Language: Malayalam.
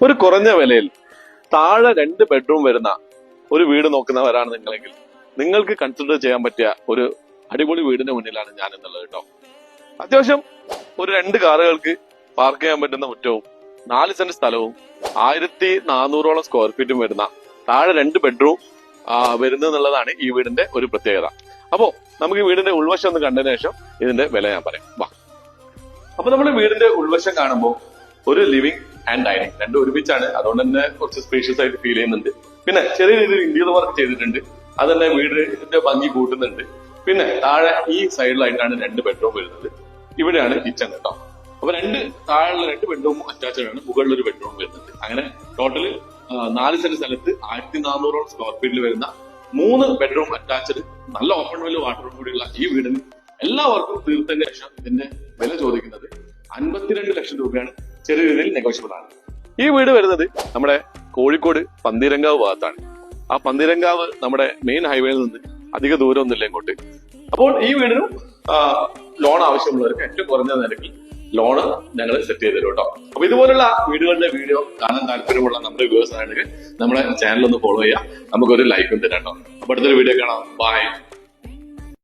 ഒരു കുറഞ്ഞ വിലയിൽ താഴെ രണ്ട് ബെഡ്റൂം വരുന്ന ഒരു വീട് നോക്കുന്നവരാണ് നിങ്ങളെങ്കിൽ നിങ്ങൾക്ക് കൺസിഡർ ചെയ്യാൻ പറ്റിയ ഒരു അടിപൊളി വീടിന്റെ മുന്നിലാണ് ഞാൻ എന്നുള്ളത് കേട്ടോ. അത്യാവശ്യം ഒരു രണ്ട് കാറുകൾക്ക് പാർക്ക് ചെയ്യാൻ പറ്റുന്ന മുറ്റവും നാല് സെന്റ് സ്ഥലവും ആയിരത്തി നാനൂറോളം സ്ക്വയർ ഫീറ്റും വരുന്ന താഴെ രണ്ട് ബെഡ്റൂം വരുന്നത് എന്നുള്ളതാണ് ഈ വീടിന്റെ ഒരു പ്രത്യേകത. അപ്പോ നമുക്ക് ഈ വീടിന്റെ ഉൾവശം ഒന്ന് കണ്ടതിന് ശേഷം ഇതിന്റെ വില ഞാൻ പറയാം. വാ. അപ്പൊ നമ്മൾ വീടിന്റെ ഉൾവശം കാണുമ്പോൾ ഒരു ലിവിംഗ് ആൻഡ് ഡൈനിങ് രണ്ടും ഒരുമിച്ചാണ്. അതുകൊണ്ട് തന്നെ കുറച്ച് സ്പേഷ്യസ് ആയിട്ട് ഫീൽ ചെയ്യുന്നുണ്ട്. പിന്നെ ചെറിയ രീതിയിൽ ഇന്റീരിയർ വർക്ക് ചെയ്തിട്ടുണ്ട്. അത് തന്നെ വീടിന്റെ ഭംഗി കൂട്ടുന്നുണ്ട്. പിന്നെ താഴെ ഈ സൈഡിലായിട്ടാണ് രണ്ട് ബെഡ്റൂം വരുന്നത്. ഇവിടെയാണ് കിച്ചൺ കേട്ടോ അപ്പൊ രണ്ട് താഴെയുള്ള രണ്ട് ബെഡ്റൂം അറ്റാച്ച്ഡ് ആണ്. മുകളിൽ ഒരു ബെഡ്റൂം വരുന്നുണ്ട് അങ്ങനെ ടോട്ടൽ നാല് സെന്റ് സ്ഥലത്ത് ആയിരത്തി നാനൂറോളം സ്ക്വയർ ഫീറ്റിൽ വരുന്ന മൂന്ന് ബെഡ്റൂം അറ്റാച്ച്ഡ് നല്ല ഓപ്പൺ വെൽ വാട്ടറും കൂടിയുള്ള ഈ വീടിന് എല്ലാവർക്കും തീർത്തതിന് ശേഷം ഇതിന്റെ വില ചോദിക്കുന്നത് അൻപത്തിരണ്ട് ലക്ഷം രൂപയാണ്. ചെറിയ രീതിയിൽ നെഗോഷ്യബിൾ ആണ്. ഈ വീട് വരുന്നത് നമ്മുടെ കോഴിക്കോട് പന്തീരങ്കാവ് ഭാഗത്താണ്. ആ പന്തീരങ്കാവ് നമ്മുടെ മെയിൻ ഹൈവേയിൽ നിന്ന് അധിക ദൂരമൊന്നുമില്ല ഇങ്ങോട്ട്. അപ്പോൾ ഈ വീടിനും ലോൺ ആവശ്യമുള്ളവർക്ക് ഏറ്റവും കുറഞ്ഞ നിരക്കിൽ ലോണ് ഞങ്ങൾ സെറ്റ് ചെയ്തു കേട്ടോ. അപ്പൊ ഇതുപോലുള്ള വീടുകളുടെ വീഡിയോ കാണാൻ താല്പര്യമുള്ള നമ്മുടെ വ്യൂവേഴ്സ് ആണെങ്കിൽ നമ്മുടെ ചാനൽ ഒന്ന് ഫോളോ ചെയ്യാം നമുക്കൊരു ലൈക്കും തരാം കേട്ടോ. അപ്പൊ അടുത്തൊരു വീഡിയോ കാണാം. ബൈ